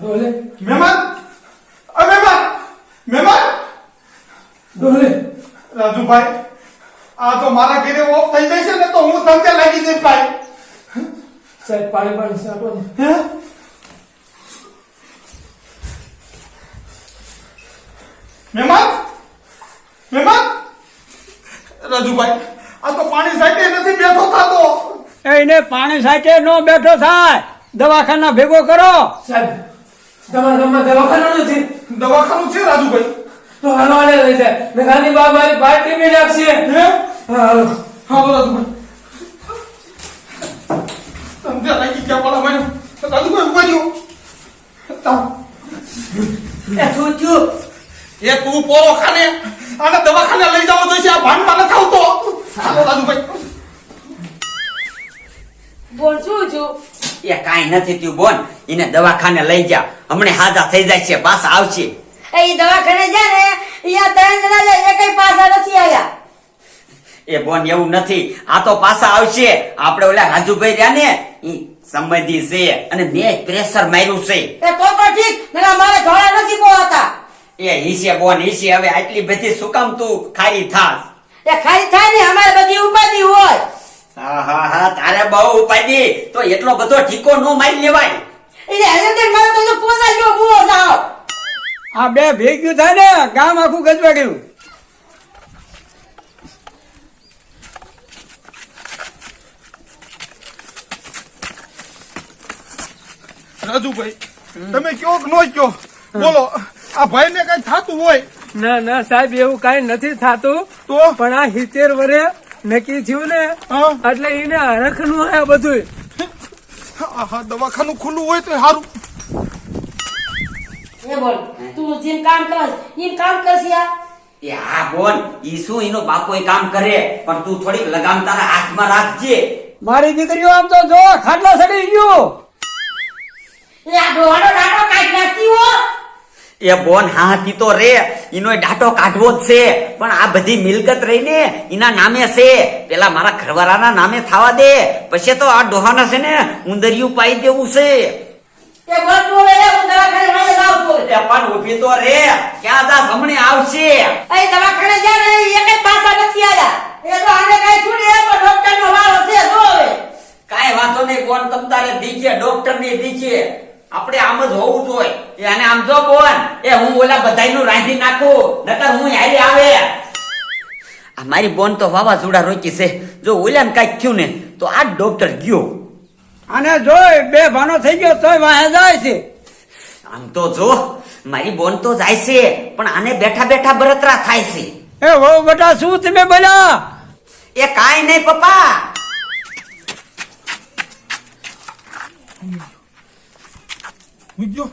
ડોલે મહેમાન અ મહેમાન મહેમાન ડોલે રાજુભાઈ આ તો મારા ઘરે ઓફ થઈ જશે ને તો હું તમને લાગી જઈશ ભાઈ. સાહેબ પાણી પાણી ને. હે? મહેમાન મહેમાન રાજુભાઈ આ તો પાણી સાઈડે નથી બેઠો થતો. એને પાણી સાથે નો બેઠો થાય. દવાખાના ભેગો કરો. સાહેબ તમારા ગામમાં દવાખાનું નથી દવાખાનું છે રાજુભાઈ. તો હાલો લઈ જાય ને ગાંધી બા મારી પાર્ટી બી નાખશે. હે? હા હા બોલો તમે તમને લાગી કે બોલા મને રાજુભાઈ ઊભા જો તાવ. એ થયું એ તું પોરો ખાને આને દવાખાને લઈ જાવ જોઈશે. આ ભાનમાં ન ખાવ તો હાલો રાજુભાઈ. બોલ છું છું? એ કાંઈ નથી થયું બોન એને દવાખાને લઈ જા. હમણે હાજા થઈ જાય છે પાછા આવશે એ દવાખાને જા ને યા ત્રણ જણા જાય એ કઈ પાછા નથી આવ્યા એ બોન એવું નથી. આ તો પાછા આવશે. આપણે ઓલા રાજુભાઈ રહ્યા ને ઈ સંબંધી છે. અને મેં પ્રેશર માર્યું છે. એ તો પણ ઠીક નકર મારે ધોળા નથી પોહાતા એ હિસે બોન હિસે હવે આટલી બધી શું કામ તું? ખારી થાસ એ ખારી થાય ને અમારે બધી ઉપાધિ બહુ ઉપાધિ તો એટલો બધો ઠીકો નો મારી લેવાય. એટલે તે મને તો પોસા ગયો બુઓ જાઓ. આ બે ભેગ્યું થાય ને ગામ આખું ગજવાડ્યું રાજુભાઈ તમે કયો કે નો કયો? બોલો આ ભાઈને કઈ થતું હોય? ના ના સાહેબ એવું કઈ નથી થાતું. તો? પણ આ હિતેર વરે નક્કી થયું ને? એટલે એને હરખનું આ બધું આહા, દવાખાનું ખુલ્લું હોય તો સારું બોલ તું જેમ કામ કર એમ કામ એ હા બોન ઈ શું એનો બાપો એ કામ કરે પણ તું થોડીક લગામ તારા હાથમાં રાખજે. મારી દીકરીઓ આમ તો જો ખાટલા સડી ગયો. એ આ એ બોન હાથી તો રે એનો ડાટો કાઢવો જ છે. પણ આ બધી મિલકત રહીને એના નામે છે. પેલા મારા ઘરવાળાના નામે થવા દે. પછી તો આ ડોહાના છે ને ઉંદરિયું પાઈ દેવું છે. પણ ઊભી તો રે. ક્યાં હમણે આવશે એ દવાખાને જા ને એકય પાછા નથી આવ્યા એ તો આને કઈ છૂટી એ તો ડોક્ટર નો વારો છે જો હવે કાંઈ વાંધો નહીં બોન તમ તારે દીજે ડોક્ટરની દીજે આપણે આમ જ હોવું જોઈએ એ અને આમ જો બોન એ હું ઓલા બધાયનું રાંધી નાખું નકર હું હારે આવે. આ મારી બોન તો વાવાઝોડા રોકી છે. જો ઓલાને કાંઈક થયું ને તો આ ડોક્ટર ગયો. અને જો બે ભાનો થઈ ગયો તોય વાહે જાય છે. આમ તો જો મારી બોન તો જાય છે પણ આને બેઠા બેઠા બરતરા થાય છે. એ વહુ બેટા શું તમે બોલ્યા? એ કાંઈ નહીં પપ્પા. મૂક્યો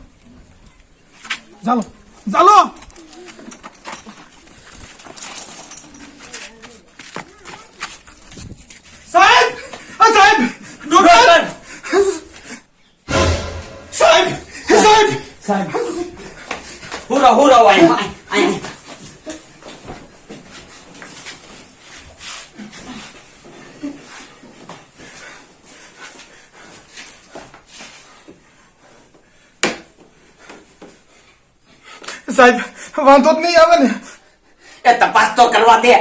ચાલો ચાલો સાહેબ આ સાહેબ ડોક્ટર સાહેબ સાહેબ સાહેબ હુરો હુરો આય આય સાહેબ વાંધો જ નહીં આવે ને. એ તપાસ તો કરવા દે.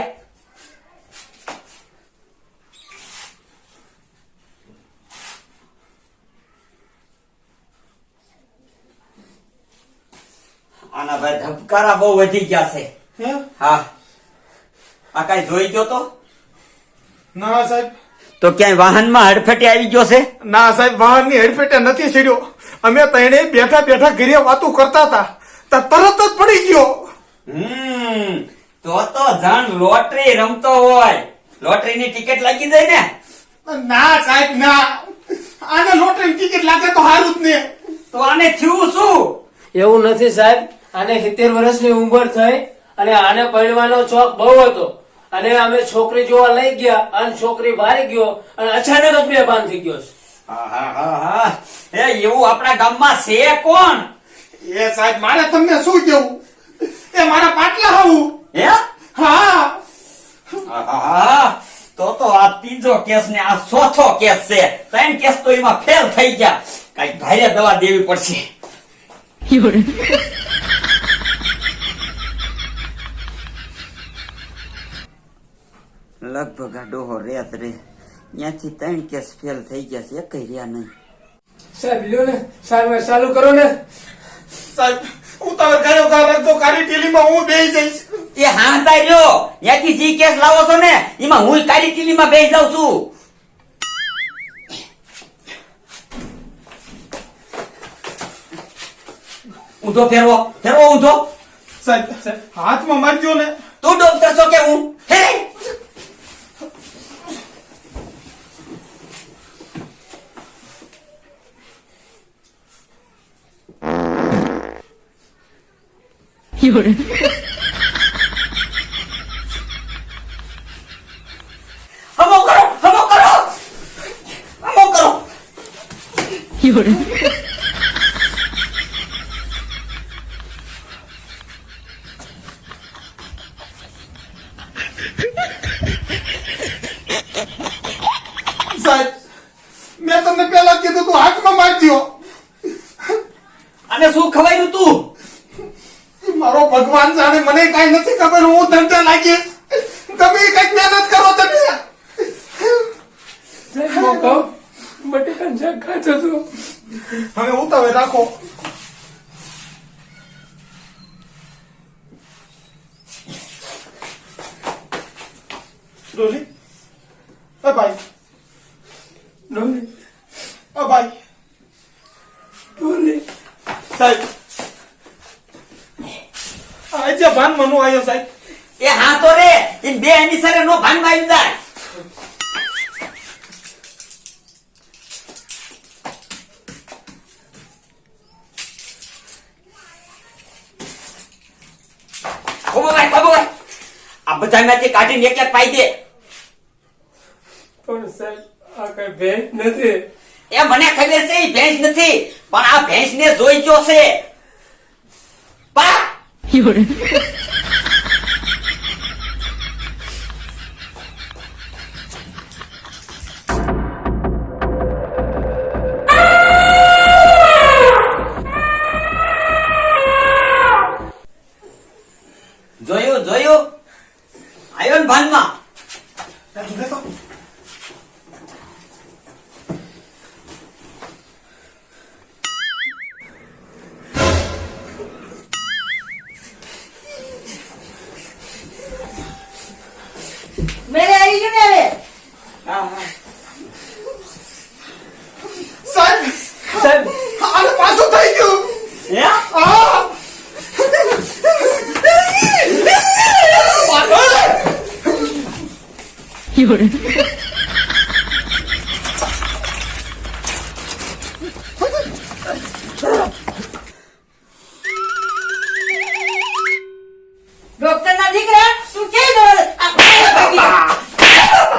આના ભાઈ ધબકારા બહુ વધી ગયા છે. હા? આ કઈ જોઈ ગયો તો? ના સાહેબ. તો ક્યાંય વાહનમાં હડફેટે આવી ગયો છે? ના સાહેબ વાહનની હડફેટે નથી છેડ્યો અમે તણે બેઠા બેઠા ઘરે વાતો કરતા હતા. તરત જ પડી ગયો. હમ તો તો જણ લોટરી રમતો હોય. લોટરીની ટિકિટ લાગી જાય ને? ના સાહેબ ના. આને લોટરી ટિકિટ લાગે તો હારું જ ને. તો આને થયું શું? એવું નથી સાહેબ. આને સિત્તેર વર્ષની ઉંમર થઈ અને આને પડવાનો શોખ બહુ હતો. અને અમે છોકરી જોવા લઈ ગયા અને છોકરી ભારી ગયો અને અચાનક જ બેભાન થઈ ગયો છે. હા. એ એવું આપણા ગામમાં છે કોણ? એ સાહેબ મારે તમને શું કેવું? એ મારા પાટલા આવું હે? હા. તો તો આ ત્રીજો કેસ ને આ ચોથો કેસ છે. ત્રણ કેસ તો એમાં ફેલ થઈ ગયા. કઈ ભારે દવા દેવી પડશે. લગભગ આ ડોહો રેત રે. ત્યાંથી ત્રણ કેસ ફેલ થઈ ગયા છે. એક રહ્યા નહીં. સાહેબ લ્યો ને. સારવાર ચાલુ કરો ને. સાહેબ હું તમે ઘરે કા રાખજો કાળી ટીલીમાં હું બેહી જઈશ. એ હા તાઈ લ્યો. ત્યાંથી જી કેસ લાવો છો ને એમાં હું કાળી ટીલીમાં બેસી જાઉં છું. ઊંધો ફેરવો ફેરવો ઊંધો. સાહેબ હાથમાં મારજો ને. તું ડોક્ટર છો કે હું? કરો કરો હમો કરો સાહેબ મેં તમને પેલા કીધું તું હાથમાં મારજો અને શું ખવાયું તું? મારો ભગવાન જાણે મને કઈ નથી ખબર હું ધંધા લાગી. તમે કંઈક મહેનત કરો તમે. બટેકાનું શાક હવે ઉતાવળ રાખો. ડોલી. અ ભાઈ. ડોલી. અ ભાઈ. ડોલી. સાહેબ. આજે ભાન મનો આવ્યો સાહેબ? એ હા તો રે એ બે એની સારે નો ભાનમાં આવી જાય. આ બધા માંથી કાઢીને એક એક પાઈ દે. પણ સાહેબ આ કઈ ભેંસ નથી. એ મને ખબર છે એ ભેંસ નથી પણ આ ભેંસ ને જોઈ ગયો છે. જોયું જોયું આયો ને ભાનમાં મેરે આવી ગયું ને હવે. સાહેબ સાહેબ. આને પાછું થઈ ગયું. હે? આ! ડોક્ટર ના દીકરા તું કે દોડ આ ભાઈ ભાગી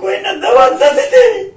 કોઈને દવા જ નથી દેવી